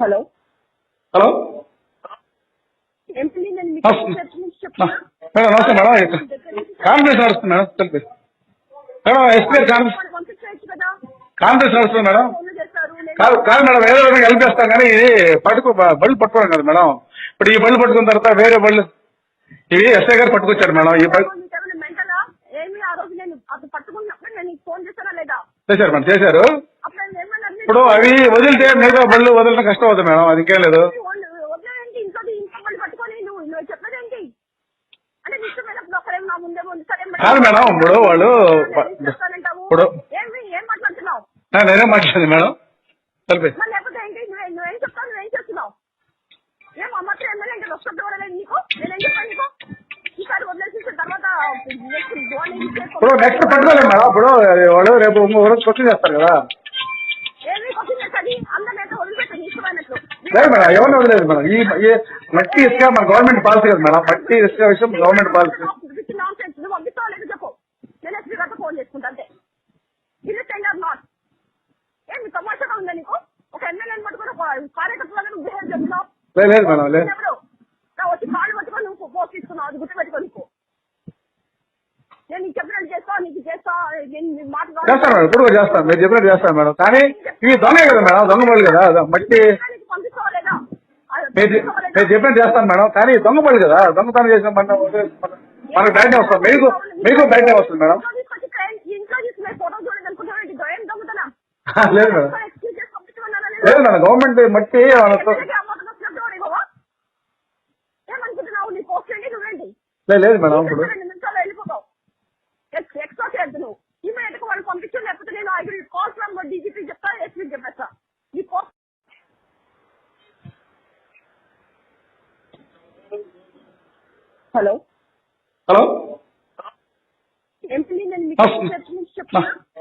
Hello. Hello. MP నేను మీకు నమస్తే. చర్చ నుంచి చెప్తున్నా మేడం నమస్తే మేడం. కాన్ఫరెన్స్ నడుస్తుంది మేడం తెలిపి మేడం ఎస్పీ కాన్ఫరెన్స్ పంపించవచ్చు కదా? కాన్ఫరెన్స్ నడుస్తుంది మేడం. కాదు కాదు మేడం ఏదో విధంగా హెల్ప్ చేస్తాం కానీ ఇది పట్టుకు బళ్ళు పట్టుకోవడం కదా మేడం. ఇప్పుడు ఈ బళ్ళు పట్టుకున్న తర్వాత వేరే బళ్ళు ఇవి ఎస్ఐ గారు పట్టుకొచ్చారు మేడం. ఈ బళ్ళు చేశారు మేడం చేశారు. ఇప్పుడు అవి వదిలితే మిగతా బళ్ళు వదలడం కష్టం అవుతుంది మేడం అది ఇంకేం లేదు. కాదు మేడం, ఇప్పుడు వాళ్ళు? ఇప్పుడు- నేనేం మాట్లాడింది మేడం. ఏం ఇప్పుడు నెక్స్ట్ పట్టుకోలేము మేడం ఇప్పుడు వాళ్ళు రేపు రోజు క్వశ్చన్ చేస్తారు కదా. లేదు మేడం ఎవరిని వదిలేదు మేడం. ఈ ఈ మట్టి ఇసుక మన గవర్నమెంట్ పాలసీ కదా మేడం. మట్టి ఇసుక విషయం గవర్నమెంట్ పాలసీ ఫోన్ చేసుకుంటా అంతే. ఇది టెండర్ నాట్ ఏమి తమాషాగా ఉందా నీకు? ఒక ఎమ్మెల్యేని పట్టుకుని ఒక కార్యకర్తలాగా నువ్వు బిహేవ్ చేస్తున్నావు. లేదు మేడం లేదు. వచ్చి కాళ్ళు పట్టుకొని నువ్వు పోస్ట్ తీసుకున్నావు అది నీకు. నేను నీకు చెప్పినట్టు చేస్తా నీకు చేస్తా నేను మాట. చేస్తాను మేడం ఇప్పుడు చేస్తాను మీరు చెప్పినట్టు చేస్తాను మేడం. కానీ ఇవి దొంగ కదా మేడం దొంగ కదా. మట్టి అది మీరు చె- పంపిస్తావా లేదా? మీరు చెప్పినట్టు చేస్తాను మేడం. కానీ దొంగ పళ్ళు కదా. దొంగతనం చేసిన మన మనకు బయటనే వస్తుంది. మీకు మీకు బయటనే వస్తుంది మేడం. లేదు మేడం. లేదా? లేదు మేడం. గవర్నమెంట్ మట్టి వాళ్ళతో ఎమ్మెల్యేకి అమ్మకం వచ్చినట్టు వాడు ఇవ్వవా? ఏమనుకుంటున్నావు నీ పోస్ట్ ఏంటి నువ్వేంటి లేదు లేదు మేడం ఇప్పుడు రెండు నిమిషాలు వెళ్ళిపోతావు ఎక్స్ ఎక్స్ట్రా చేయద్దు నువ్వు ఇమీడియట్గా వాళ్ళు పంపించు లేకపోతే నేను I will call from DGP చెప్తా ఎస్పీ చెప్పేస్తా నీ పోస్ట్ హలో? హలో?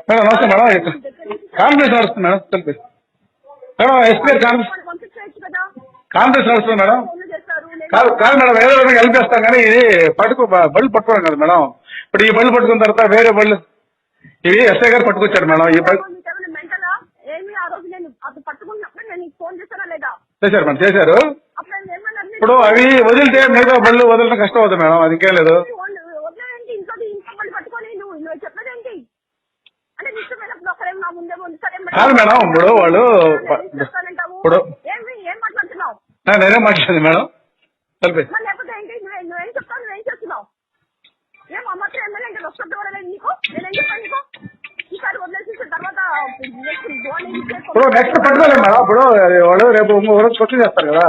నమస్తే. మేడం కాన్ఫరెన్స్ నడుస్తుంది మేడం. తెలిపి మేడం ఎస్పీ కాన్ఫరెన్స్ కాన్ఫరెన్స్ నడుస్తుంది మేడం. కాదు కాదు మేడం ఏదో విధంగా హెల్ప్ చేస్తాం కానీ ఇది పట్టుకు బళ్ళు పట్టుకోవడం కదా మేడం. ఇప్పుడు ఈ బళ్ళు పట్టుకున్న తర్వాత వేరే బళ్ళు ఇవి ఎస్ఐ గారు పట్టుకొచ్చారు మేడం. ఈ బళ్ళు చేశారు మేడం చేశారు. ఇప్పుడు అవి వదిలితే మిగతా బళ్ళు వదలడం కష్టం అవుతుంది మేడం అది ఇంకేం లేదు. కాదు మేడం, ఇప్పుడు వాళ్ళు? ఇప్పుడు- నేనేం మాట్లాడింది మేడం. ఏం ఇప్పుడు నెక్స్ట్ పట్టుకోలేము మేడం ఇప్పుడు వాళ్ళు రేపు రోజు క్వశ్చన్ చేస్తారు కదా.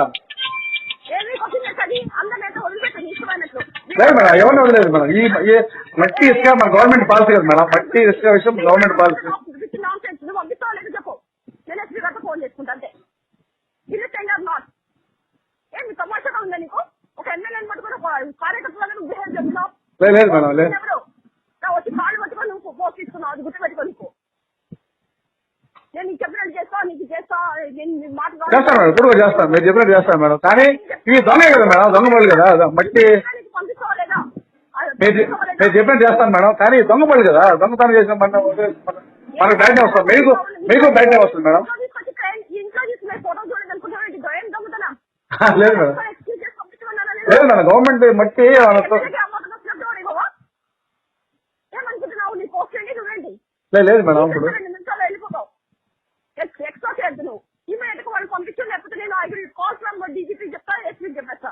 లేదు మేడం ఎవరిని వదిలేదు మేడం? ఈ ఈ మట్టి ఇసుక మన గవర్నమెంట్ పాలసీ కదా మేడం? మట్టి ఇసుక విషయం గవర్నమెంట్ పాలసీ లేదు మేడం లేదు. చేస్తాను మేడం ఇప్పుడు చేస్తాను మీరు చెప్పినట్టు చేస్తాను మేడం. కానీ ఇవి దొంగ కదా మేడం దొంగ పళ్ళు కదా. మట్టి నేను చెప్పిన చేస్తాను మేడం. కానీ దొంగపడి కదా. దొంగతనం చేసిన మన మనకు బయట వస్తుంది. మీకు మీకు బయట వస్తుంది మేడం. లేదు మేడం. లేదు మేడం. గవర్నమెంట్ మట్టి లేదు మేడం ఇప్పుడు. ఎక్స్ట్రా చేద్దు నువ్వు ఇమీడియట్గా వాళ్ళు పంపించండి లేకపోతే నేను ఐదు కాల్స్ నెంబర్ డీజీపీ చెప్తా ఎస్పీ చెప్పేస్తా.